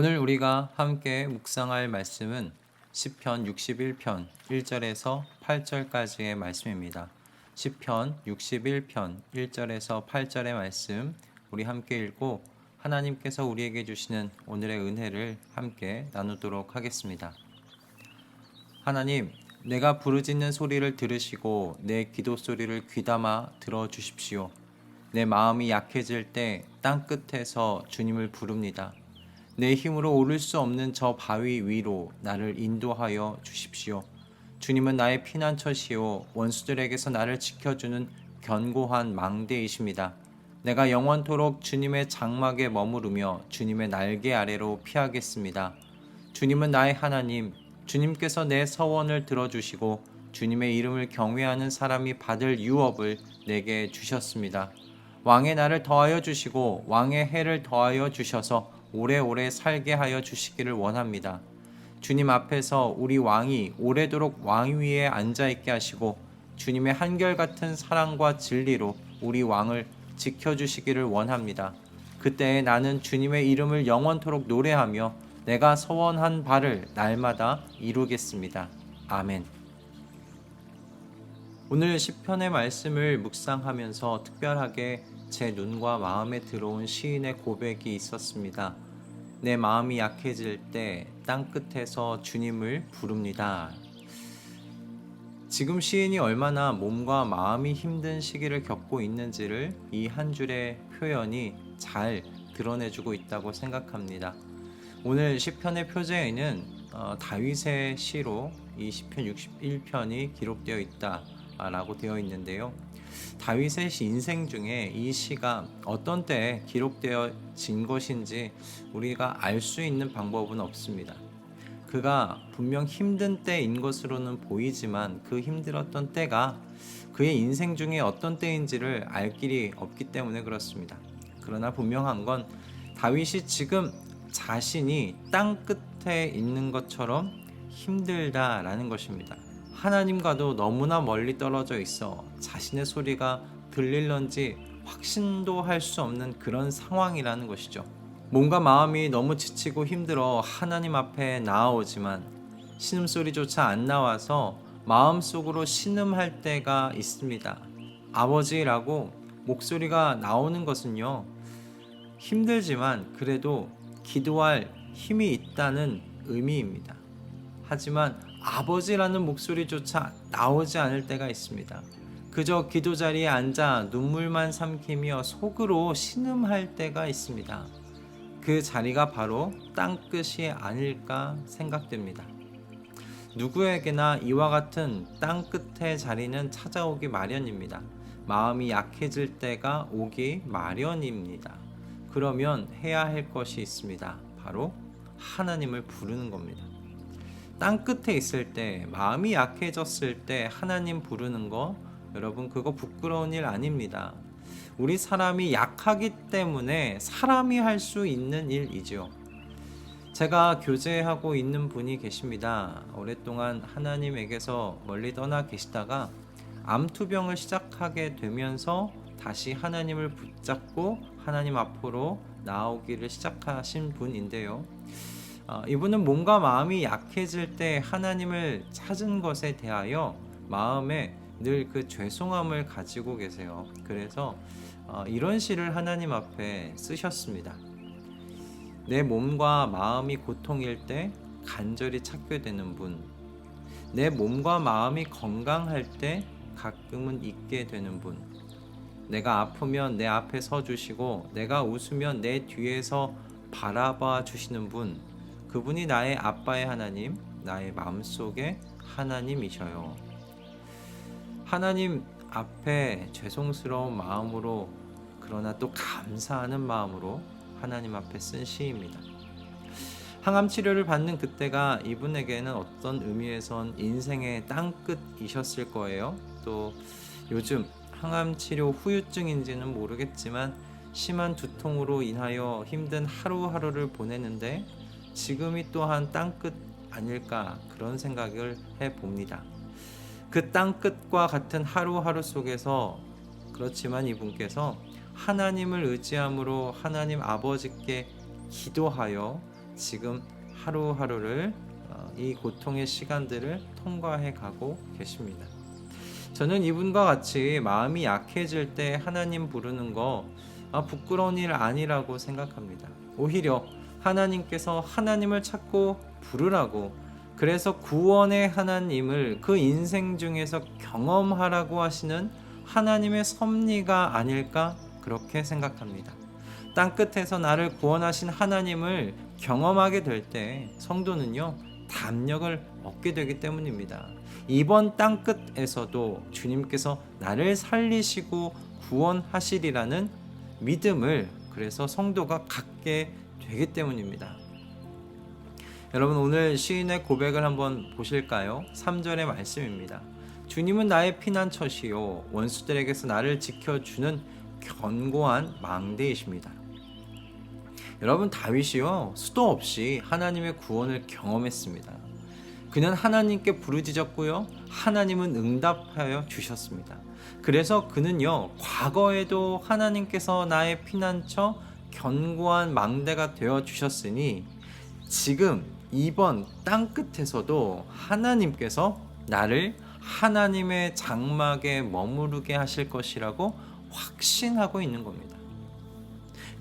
오늘 우리가 함께 묵상할 말씀은 시편 61편 1절에서 8절까지의 말씀입니다. 시편 61편 1절에서 8절의 말씀 우리 함께 읽고 하나님께서 우리에게 주시는 오늘의 은혜를 함께 나누도록 하겠습니다. 하나님, 내가 부르짖는 소리를 들으시고 내 기도 소리를 귀담아 들어 주십시오. 내 마음이 약해질 때 땅 끝에서 주님을 부릅니다. 내 힘으로 오를 수 없는 저 바위 위로 나를 인도하여 주십시오. 주님은 나의 피난처시요 원수들에게서 나를 지켜주는 견고한 망대이십니다. 내가 영원토록 주님의 장막에 머무르며 주님의 날개 아래로 피하겠습니다. 주님은 나의 하나님, 주님께서 내 서원을 들어주시고 주님의 이름을 경외하는 사람이 받을 유업을 내게 주셨습니다. 왕의 날을 더하여 주시고 왕의 해를 더하여 주셔서 오래오래 살게 하여 주시기를 원합니다. 주님 앞에서 우리 왕이 오래도록 왕 위에 앉아 있게 하시고 주님의 한결같은 사랑과 진리로 우리 왕을 지켜 주시기를 원합니다. 그때 나는 주님의 이름을 영원토록 노래하며 내가 서원한 바를 날마다 이루겠습니다. 아멘. 오늘 시편의 말씀을 묵상하면서 특별하게 제 눈과 마음에 들어온 시인의 고백이 있었습니다. 내 마음이 약해질 때 땅 끝에서 주님을 부릅니다. 지금 시인이 얼마나 몸과 마음이 힘든 시기를 겪고 있는지를 이 한 줄의 표현이 잘 드러내주고 있다고 생각합니다. 오늘 시편의 표제에는 어, 다윗의 시로 이 시편 61편이 기록되어 있다 라고 되어 있는데요. 다윗의 인생 중에 이 시가 어떤 때에 기록되어진 것인지 우리가 알 수 있는 방법은 없습니다. 그가 분명 힘든 때인 것으로는 보이지만 그 힘들었던 때가 그의 인생 중에 어떤 때인지를 알 길이 없기 때문에 그렇습니다. 그러나 분명한 건 다윗이 지금 자신이 땅 끝에 있는 것처럼 힘들다라는 것입니다. 하나님과도 너무나 멀리 떨어져 있어 자신의 소리가 들릴런지 확신도 할 수 없는 그런 상황이라는 것이죠. 몸과 마음이 너무 지치고 힘들어 하나님 앞에 나아오지만 신음소리조차 안 나와서 마음속으로 신음할 때가 있습니다. 아버지라고 목소리가 나오는 것은요, 힘들지만 그래도 기도할 힘이 있다는 의미입니다. 하지만 아버지라는 목소리조차 나오지 않을 때가 있습니다. 그저 기도 자리에 앉아 눈물만 삼키며 속으로 신음할 때가 있습니다. 그 자리가 바로 땅끝이 아닐까 생각됩니다. 누구에게나 이와 같은 땅끝의 자리는 찾아오기 마련입니다. 마음이 약해질 때가 오기 마련입니다. 그러면 해야 할 것이 있습니다. 바로 하나님을 부르는 겁니다. 땅 끝에 있을 때, 마음이 약해졌을 때 하나님 부르는 거, 여러분 그거 부끄러운 일 아닙니다. 우리 사람이 약하기 때문에 사람이 할 수 있는 일이죠. 제가 교제하고 있는 분이 계십니다. 오랫동안 하나님에게서 멀리 떠나 계시다가 암투병을 시작하게 되면서 다시 하나님을 붙잡고 하나님 앞으로 나오기를 시작하신 분인데요. 어, 이분은 몸과 마음이 약해질 때 하나님을 찾은 것에 대하여 마음에 늘 그 죄송함을 가지고 계세요. 그래서 어, 이런 시를 하나님 앞에 쓰셨습니다. 내 몸과 마음이 고통일 때 간절히 찾게 되는 분. 내 몸과 마음이 건강할 때 가끔은 잊게 되는 분. 내가 아프면 내 앞에 서 주시고 내가 웃으면 내 뒤에서 바라봐 주시는 분. 그분이 나의 아빠의 하나님, 나의 마음속의 하나님이셔요. 하나님 앞에 죄송스러운 마음으로 그러나 또 감사하는 마음으로 하나님 앞에 쓴 시입니다. 항암 치료를 받는 그때가 이분에게는 어떤 의미에선 인생의 땅끝이셨을 거예요. 또 요즘 항암 치료 후유증인지는 모르겠지만 심한 두통으로 인하여 힘든 하루하루를 보내는데 지금이 또한 땅끝 아닐까 그런 생각을 해 봅니다. 그 땅끝과 같은 하루하루 속에서 그렇지만 이분께서 하나님을 의지함으로 하나님 아버지께 기도하여 지금 하루하루를 어, 이 고통의 시간들을 통과해 가고 계십니다. 저는 이분과 같이 마음이 약해질 때 하나님 부르는 거 아, 부끄러운 일 아니라고 생각합니다. 오히려 하나님께서 하나님을 찾고 부르라고 그래서 구원의 하나님을 그 인생 중에서 경험하라고 하시는 하나님의 섭리가 아닐까 그렇게 생각합니다. 땅 끝에서 나를 구원하신 하나님을 경험하게 될 때 성도는요 담력을 얻게 되기 때문입니다. 이번 땅 끝에서도 주님께서 나를 살리시고 구원하시리라는 믿음을 그래서 성도가 갖게 되기 때문입니다. 여러분 오늘 시인의 고백을 한번 보실까요? 3절의 말씀입니다. 주님은 나의 피난처시요 원수들에게서 나를 지켜주는 견고한 망대이십니다. 여러분 다윗이요 수도 없이 하나님의 구원을 경험했습니다. 그는 하나님께 부르짖었고요 하나님은 응답하여 주셨습니다. 그래서 그는요 과거에도 하나님께서 나의 피난처 견고한 망대가 되어 주셨으니 지금 이번 땅 끝에서도 하나님께서 나를 하나님의 장막에 머무르게 하실 것이라고 확신하고 있는 겁니다.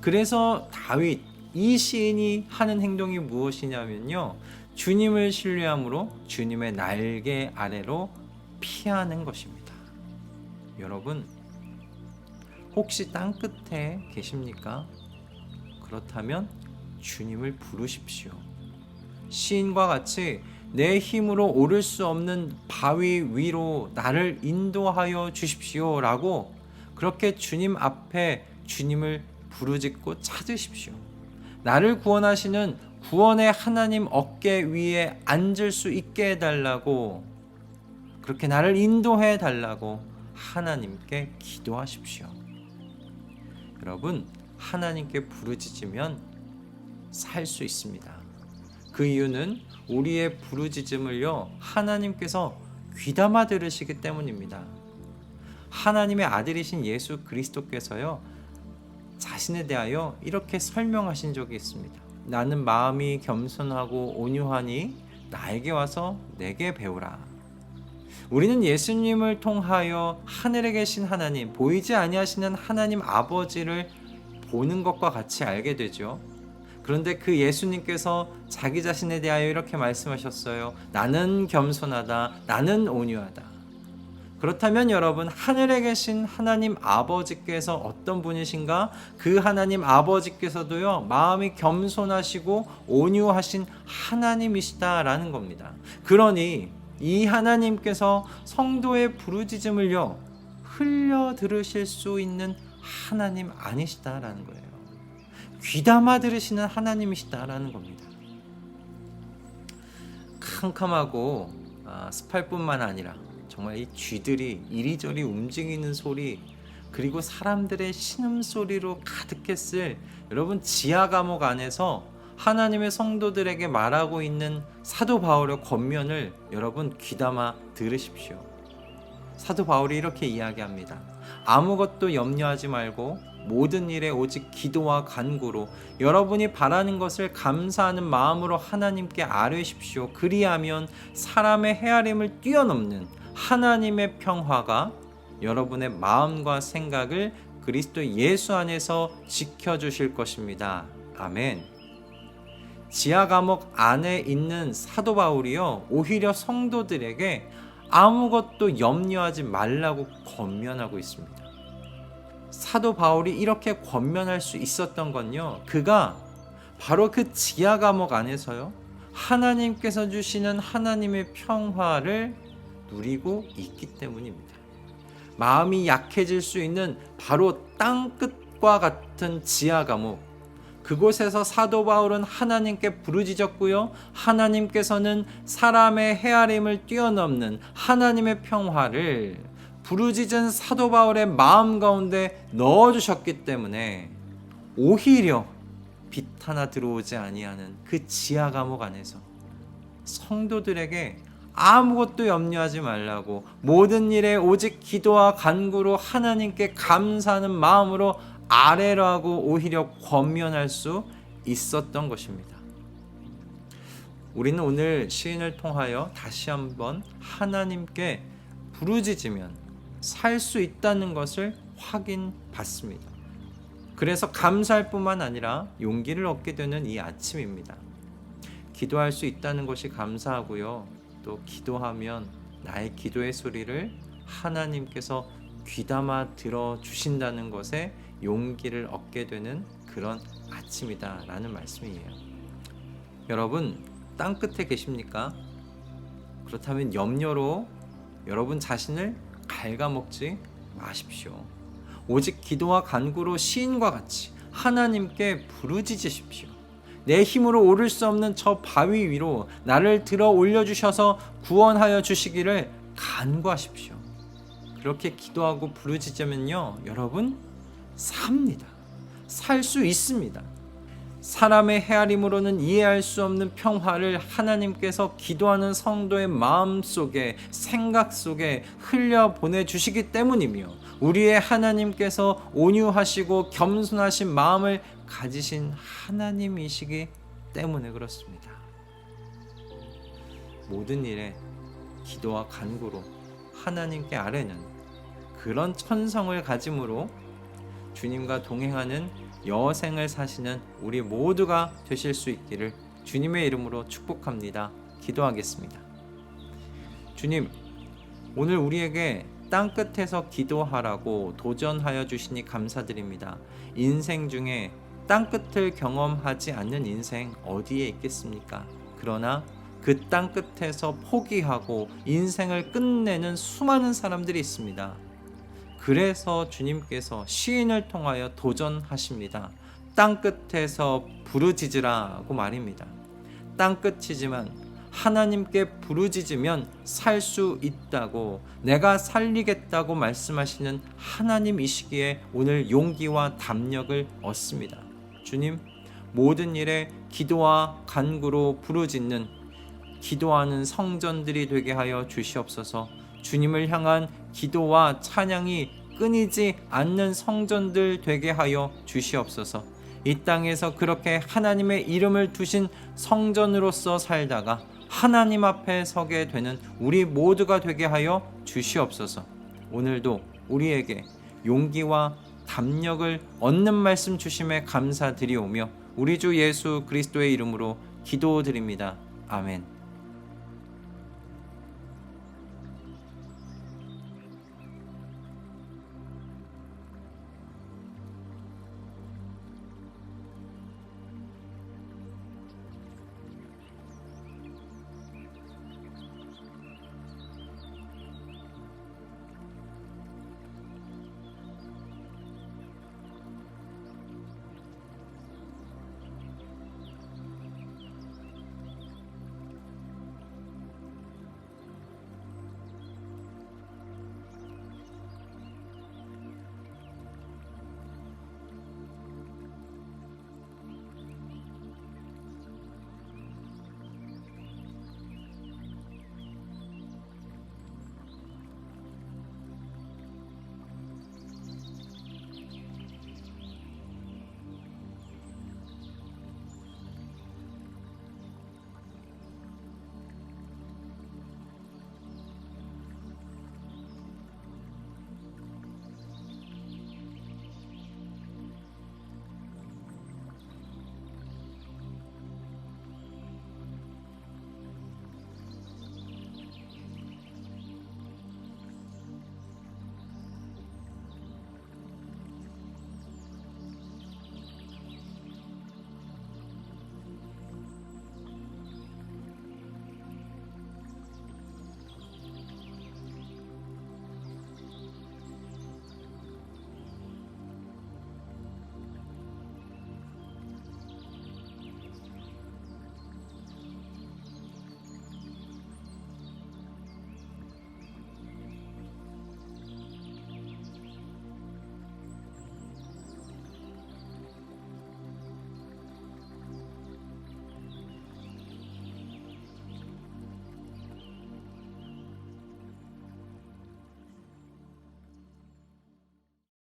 그래서 다윗 이 시인이 하는 행동이 무엇이냐면요. 주님을 신뢰함으로 주님의 날개 아래로 피하는 것입니다. 여러분 혹시 땅 끝에 계십니까? 그렇다면 주님을 부르십시오. 시인과 같이 내 힘으로 오를 수 없는 바위 위로 나를 인도하여 주십시오 라고 그렇게 주님 앞에 주님을 부르짖고 찾으십시오. 나를 구원하시는 구원의 하나님 어깨 위에 앉을 수 있게 해달라고 그렇게 나를 인도해 달라고 하나님께 기도하십시오. 여러분, 하나님께 부르짖으면 살 수 있습니다. 그 이유는 우리의 부르짖음을요, 하나님께서 귀담아 들으시기 때문입니다. 하나님의 아들이신 예수 그리스도께서요, 자신에 대하여 이렇게 설명하신 적이 있습니다. 나는 마음이 겸손하고 온유하니 나에게 와서 내게 배우라. 우리는 예수님을 통하여 하늘에 계신 하나님, 보이지 아니하시는 하나님 아버지를 보는 것과 같이 알게 되죠. 그런데 그 예수님께서 자기 자신에 대하여 이렇게 말씀하셨어요. 나는 겸손하다. 나는 온유하다. 그렇다면 여러분 하늘에 계신 하나님 아버지께서 어떤 분이신가? 그 하나님 아버지께서도요 마음이 겸손하시고 온유하신 하나님이시다라는 겁니다. 그러니 이 하나님께서 성도의 부르짖음을요 흘려 들으실 수 있는 하나님 아니시다라는 거예요. 귀담아 들으시는 하나님이시다라는 겁니다. 캄캄하고 아, 습할뿐만 아니라 정말 이 쥐들이 이리저리 움직이는 소리 그리고 사람들의 신음 소리로 가득했을 여러분 지하 감옥 안에서 하나님의 성도들에게 말하고 있는 사도 바울의 권면을 여러분 귀담아 들으십시오. 사도 바울이 이렇게 이야기합니다. 아무것도 염려하지 말고 모든 일에 오직 기도와 간구로 여러분이 바라는 것을 감사하는 마음으로 하나님께 아뢰십시오. 그리하면 사람의 헤아림을 뛰어넘는 하나님의 평화가 여러분의 마음과 생각을 그리스도 예수 안에서 지켜주실 것입니다. 아멘. 지하 감옥 안에 있는 사도 바울이요 오히려 성도들에게 아무것도 염려하지 말라고 권면하고 있습니다. 사도 바울이 이렇게 권면할 수 있었던 건요. 그가 바로 그 지하 감옥 안에서요. 하나님께서 주시는 하나님의 평화를 누리고 있기 때문입니다. 마음이 약해질 수 있는 바로 땅 끝과 같은 지하 감옥. 그곳에서 사도 바울은 하나님께 부르짖었고요. 하나님께서는 사람의 헤아림을 뛰어넘는 하나님의 평화를 부르짖은 사도 바울의 마음 가운데 넣어 주셨기 때문에 오히려 빛 하나 들어오지 아니하는 그 지하 감옥 안에서 성도들에게 아무것도 염려하지 말라고 모든 일에 오직 기도와 간구로 하나님께 감사하는 마음으로 아래라고 오히려 권면할 수 있었던 것입니다. 우리는 오늘 시인을 통하여 다시 한번 하나님께 부르짖으면 살 수 있다는 것을 확인 받습니다. 그래서 감사할 뿐만 아니라 용기를 얻게 되는 이 아침입니다. 기도할 수 있다는 것이 감사하고요. 또 기도하면 나의 기도의 소리를 하나님께서 귀담아 들어 주신다는 것에 용기를 얻게 되는 그런 아침이다라는 말씀이에요. 여러분 땅 끝에 계십니까? 그렇다면 염려로 여러분 자신을 갉아먹지 마십시오. 오직 기도와 간구로 시인과 같이 하나님께 부르짖으십시오. 내 힘으로 오를 수 없는 저 바위 위로 나를 들어 올려주셔서 구원하여 주시기를 간구하십시오. 그렇게 기도하고 부르짖으면요, 여러분 삽니다. 살 수 있습니다. 사람의 헤아림으로는 이해할 수 없는 평화를 하나님께서 기도하는 성도의 마음 속에 생각 속에 흘려 보내 주시기 때문이며 우리의 하나님께서 온유하시고 겸손하신 마음을 가지신 하나님이시기 때문에 그렇습니다. 모든 일에 기도와 간구로 하나님께 아뢰는 그런 천성을 가짐으로 주님과 동행하는 여생을 사시는 우리 모두가 되실 수 있기를 주님의 이름으로 축복합니다. 기도하겠습니다. 주님, 오늘 우리에게 땅 끝에서 기도하라고 도전하여 주시니 감사드립니다. 인생 중에 땅 끝을 경험하지 않는 인생 어디에 있겠습니까? 그러나 그 땅 끝에서 포기하고 인생을 끝내는 수많은 사람들이 있습니다. 그래서 주님께서 시인을 통하여 도전하십니다. 땅 끝에서 부르짖으라고 말입니다. 땅 끝이지만 하나님께 부르짖으면 살 수 있다고 내가 살리겠다고 말씀하시는 하나님이시기에 오늘 용기와 담력을 얻습니다. 주님, 모든 일에 기도와 간구로 부르짖는 기도하는 성전들이 되게 하여 주시옵소서. 주님을 향한 기도와 찬양이 끊이지 않는 성전들 되게 하여 주시옵소서. 이 땅에서 그렇게 하나님의 이름을 두신 성전으로서 살다가 하나님 앞에 서게 되는 우리 모두가 되게 하여 주시옵소서. 오늘도 우리에게 용기와 담력을 얻는 말씀 주심에 감사드리오며 우리 주 예수 그리스도의 이름으로 기도드립니다. 아멘.